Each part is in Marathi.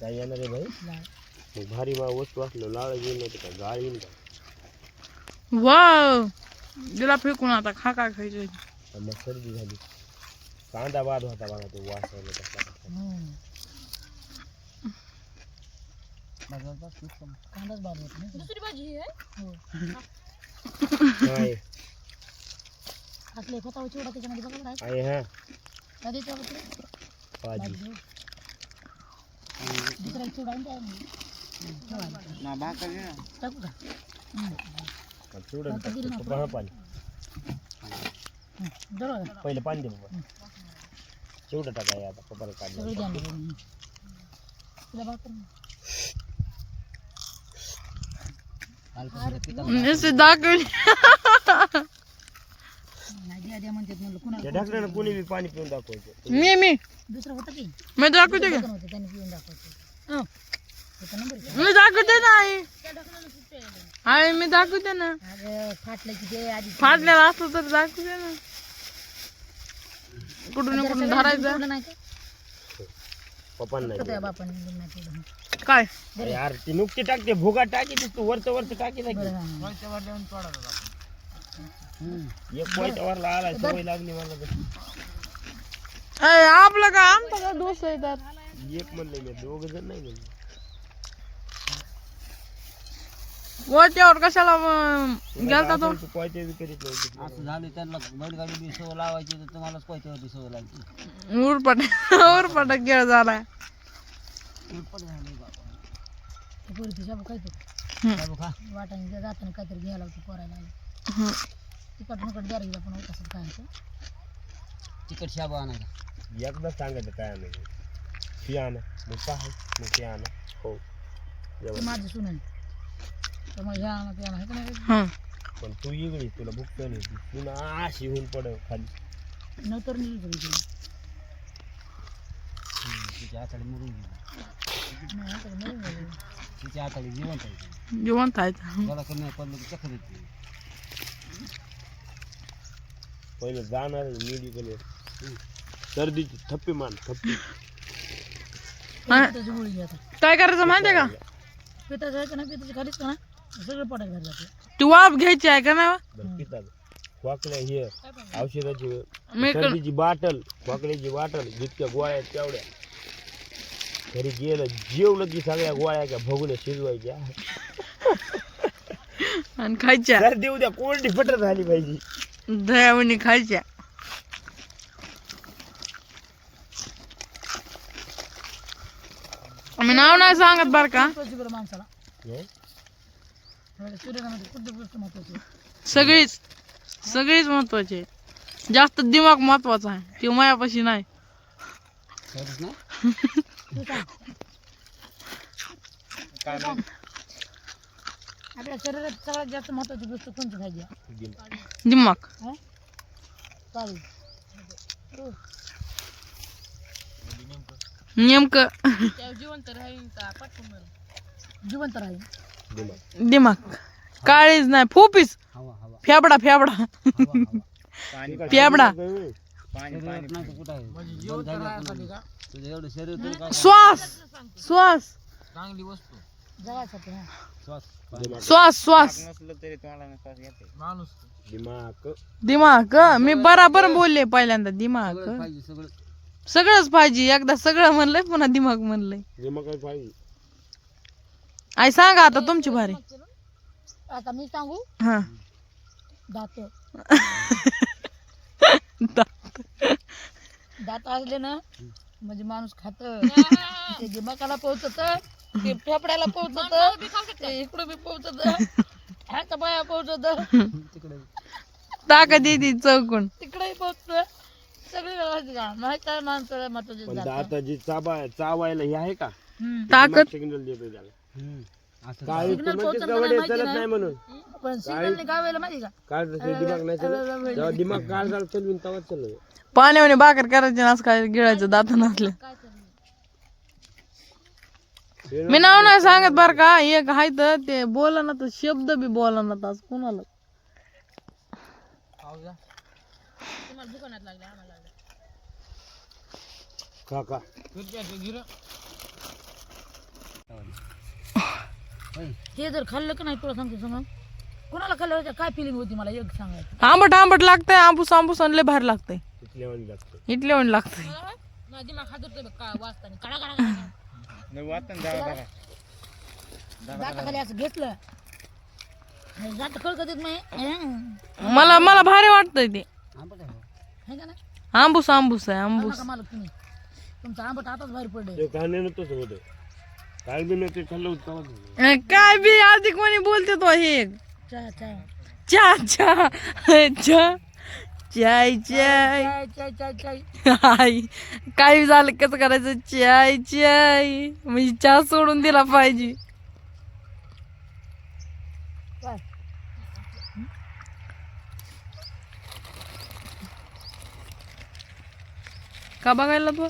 काय येणार आहे भाई. मग भारी मा वस्तू असलं लाळ येईल नाही काय गाळ येईल का वाव दिला फेकून आता खा काय खायचं आणि मग सर्दी झाली कांदा बाद होता बघा तो वास. हम्म. कांदाच बाद होत नाही दुसरी भाजी आहे हो काय असले स्वतः चिवडा त्याच्यामध्ये बघा बरं आहे हा काय द्यायचं बघा तुला? भाजी ना. टाकू का टाकतो पहा पाणी? पहिलं पाणी दे बाबा चिवडं टाकाय आता पप्पाला काढलं. तुला दाखवली नाही द्या द्या म्हणतात म्हणलं त्या कुणाला ढाकण्यानं कोणी बी पाणी पिऊन दाखवायचं? मी मी. दुसरं होतं की? मी दाखवते का. दुसरं होतं त्याने पिऊन दाखवायचं. हं. होतं नंबर का? मी दाखवते ना आई. आई मी दाखवते ना. अगं फाटलं की ते आधी फाटलेला असलं तर दाखवते ना. कुठून ना कुठून धरायचं? ठेवलं नाही का? पप्पांना नाही त्या दिलं. बापाने दिलं नाही ठेवलं. काय? अरे यार ती नुकती टाकते भुगा टाकी तू वरच वरच टाकी बरं नाही हा. एक वाईट वरला आला सवय लागली मला तर. अय, आपलं का आमचा का दोष आहे त्यात एक म्हणलं मी दोघ जण नाही म्हणलं वरच्यावर कशाला गेलता तो तू? कोयते बी करीत नव्हती असं झालं त्यांना बैलगाडी बी सवय लावायची तर तुम्हालाच कोयत्यावरती सवय लागली उरपट उरपट खेळ झालाय उलपट झाली बाबा ते पोरी तिच्या काय ते वाटाने जाताना काहीतरी घ्यायला होतं पोरायला हं. तिकट मुकट द्या आपण होत काय ते. तिकट शाबा आणायचा एकदा सांगायचं काय आणायचं? फी आणा. मग काय मग ते आणा. हो. ते जेवण. माझं सुन आहे. त्यामुळे ह्या आणा ते आणा हे का नाही हं. पण तू इगडी तुला भूक नाही. तू ना अशी होऊन पड खाली. नंतर नेलं तरी ते. तिच्या हाताला मुरून गेली. नाही, आता मरून गेलं. तिच्या हाताला जिवंत आहे. जिवंत आहे. त्याला कमी पडलं की चक्कर येते. पहिलं जाणार मेडिकल सर्दीची थप्पी मान थप्पी. हा. पिताची गोळी घ्या आता. काय करायचं माहितीये का? पिताचं आहे का नाही पिताची खालीच का ना सगळं पोटात घाल जाते ती वाफ घ्यायची आहे का ना बरं पितात खोकल्या हे औषधाची मी क- सर्दीची बाटल खोकल्याची बाटल जितक्या गोळ्या आहेत तेवढ्या. घरी गेलं जेवलं की सगळ्या गोळ्या का भगुल्या शिजवायच्या. आणि खायच्या. सर्दी उद्या कोल्डी फटर झाली पाहिजे. दयावणी खायच्या मी नाव नाही सांगत बर का सगळीच सगळीच महत्वाची आहे. जास्त दिमाग महत्त्वाचा आहे ते मायापाशी नाही सांग आपल्या शरीरात सगळ्यात जास्त महत्वाची गोष्ट कोणती खायची? दिमाग. हं? चालेल हो. नेमकं जिवंत राहील का. जिवंत राहील दिमाग काळीच नाही फोपीस फेबडा फेबडा फेबडा शरीरात नाही तर कुठं तरी श्वास श्वास दिमाग. दिमाग मी बराबर बोलले पहिल्यांदा दिमाग सगळं पाहिजे सगळं. सगळंच पाहिजे. एकदा सगळं म्हणलंय पुन्हा दिमाग म्हणलंय. दिमाग पाहिजे. आई सांगा आता तुमची भारी. आता मी सांगू? हा. दात. दात. असले ना म्हणजे माणूस खात. ते दिमागाला पोहोचत. ते फेफड्याला पोहोचत. ते इकडं बी पोहोचत. हात पाया पोहोचत. तिकडे ताकद येते चौकून. तिकडे पोहोचत. सगळी व्यवस्थित आहे. नाही काय माणसाला महत्त्वाचे पण दात आता जी चाबा चावायला हे आहे का. ताकद. सिग्नल देतो त्याला. काळी Signal नाही चलत माहिती नाही म्हणून. पण सिग्नल गावायला माहिती का? काळ तसं दिमाग नाही चलत. जेव्हा दिमाग काळ झाला चलवीन तेव्हा चलत पाण्याने भाकर करायची ना असं काय गिळायचं दात नसले. मी नाव नाही सांगत बर का. एक हाय तर ते बोला ना तर शब्द बी बोला ना आज कुणाला. हे जर खाल्लं का नाही तुला सांगतो सांग कोणाला खाल्लं होतं? काय फिलिंग होती मला? एक सांगायचं आंबट आंबट लागतंय. आंबूस आंबूस आणले भारी लागतंय. पण लागतंय. माझी हात वाचताना. कडा कडा असं घेतलं. आणि नाही. है? मला मला भारी वाटतंय ते. हो. का आंबूस आंबूस आहे आंबूस. नका मालक तुम्ही. तुमचं आंबट आताच बाहेर पडले ते खाण्यानं तसं होतं. काय बी नाही ते खाल्लं होतं तेव्हाच होतं. अं, काय बी आधी कोणी बोलते तो हे. चा चा चा चाय चाय. चाय चाय चाय चाय आई काही झालं कसं करायचं? चाय चाय. म्हणजे चहा सोडून दिला पाहिजे. काय का बघायला तू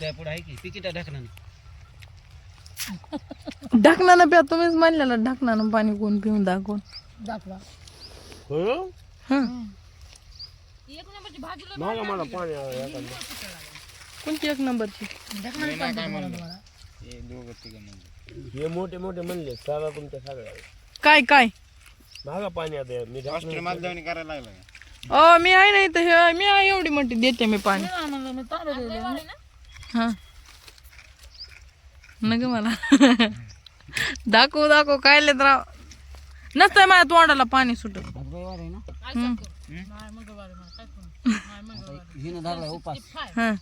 त्या पुढे आहे की तिकीट ढकणार ढकणानं प्या तुम्हीच म्हणलेलं ढकणानं पाणी कोण पिऊन दाखवून. दाखवा. एक नंबरची भाजी मागा मला पाणी आहे एखादं. कोणती एक नंबरची ढकणार काय तुम्हाला तुम्हाला हे मोठे मोठे म्हणले सारा तुमच्या सगळ्या काय काय? मागा पाणी आता मी ढाकणं- अ मी आहे नाही तर हे मी आहे एवढी मोठी देते मी पाणी. नाही म्हणलं, मी तांदूळ दिले. हा. नग मला. दाखव दाखव काय लेत राव नसतंय माझ्या तोंडाला पाणी सुटत. रविवार आहे ना? हं. नाही मंगळवार आहे मला. काय करू? नाही मंगळवार हिनं धरलाय उपास. हं.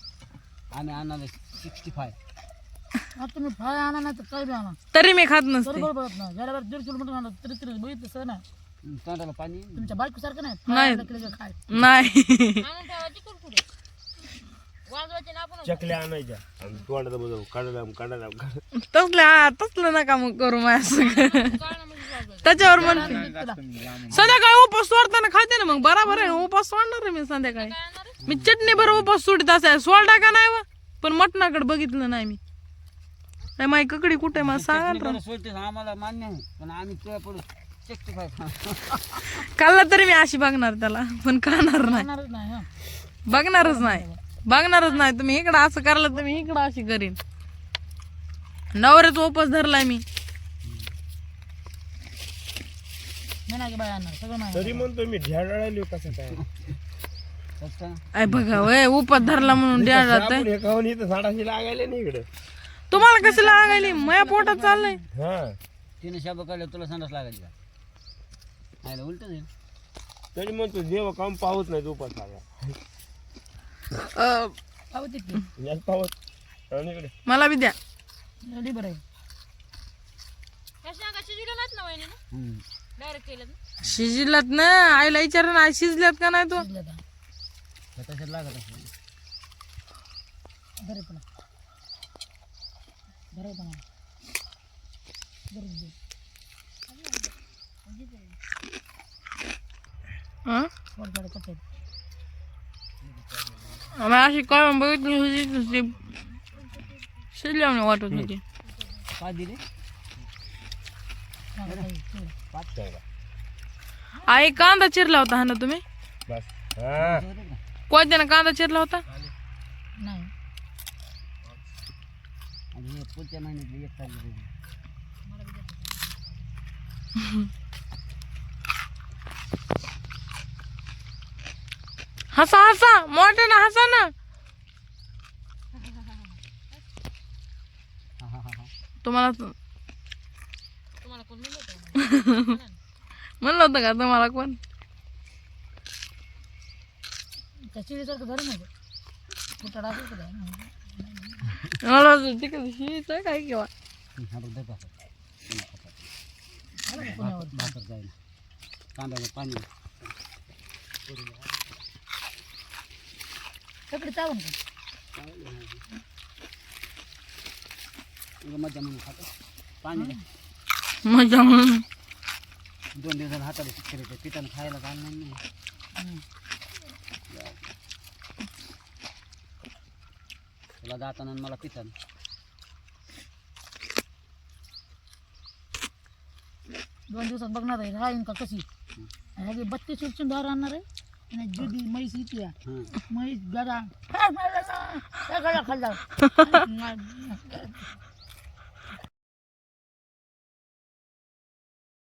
आम्ही आणणार सिक्स्टी फाय. आता तुम्ही फळ आणा नाही तर काय बी आणा. तरी मी खात तरी नसते बरोबर होत नाही दीड किलोमीटर आणलं तरी तरी बघितलं सर ना. तोंडाला पाणी. तुमच्या बायको सारखं नाही. नाही. नाही आणून चकल्या आणायच्या. आणि तोंडात बजाव काढायला काढायला तसलं तसलं नका मग करू माझ्या सगळं त्याच्यावर म्हणते संध्याकाळी उपास सोडताना खाते ना मग? बराबर आहे उपास सोडणार आहे मी संध्याकाळी? मी चटणी बरोबर उपास सोडित असाय सोडला का नाही व? पण मटणाकडे बघितलं नाही मी. काय माई ककडी कुठे मला सांगा ना आम्हाला मान्य आहे पण आम्ही खाल्ला तरी मी अशी बघणार त्याला पण खाणार नाही. नाही. बघणारच नाही. बघणारच नाही. तुम्ही इकडं असं करलं तर मी इकडं अशी करीन. नवऱ्याचा उपास धरलाय मी. मी तरी म्हणतो ढ्याडाळाली कसं काय? कसं आय बघा वय उपास धरला म्हणून हे खाऊन इथं झाडाशी लागायला नाही इकडे. तुम्हाला कसं लागायली? माझ्या पोटात चाललंय. हा. तिने शाबा काढल्या तुला संडास लागायची का? उलट तरी म्हणतो देव काम पाहत नाही उपास सगळा अं, आणि इकडे मला बी द्या. बरं. आहे नाहीत ना. डायरेक्ट केलं ना? आईला विचार ना आई शिजल्यात का नाही तो? आता. तशात लागत असेल. बरं पण. बरं पण. बरं दे. हं? थोडं थोडं वाटत होती काय दिले हा, काही, थोडं. पाच ठेवला आई कांदा चिरला होता हा ना तुम्ही बस हा कोणत्यानं कांदा चिरला होता नाही आणि हे पुढच्या महिन्यातली एक तारीख आहे. हसा हसा मोठ्यानं हसा ना हा हा हा हा तुम्हाला तुम्हाला कोण म्हणलं होतं? म्हणलं होतं का तुम्हाला कोण त्या चिडीसारखं बरं नाही कुठं असेल का काय? मला वाटलं तिकडे शिजायचं काय किंवा हा बघ सगळी चावून मजा म्हणून खातो. पाणी. मजा म्हणून. दोन दिवस झाले हाताला शिक्षण पिठानं खायला घालणार नाही. तुला जाताना मला पितानं. दोन दिवसात बघणार आहे राहीन का कशी? बत्तीस उलचून दार आणणार आहे. आणि जुदी म्हैस इथे हं. म्हैस गडा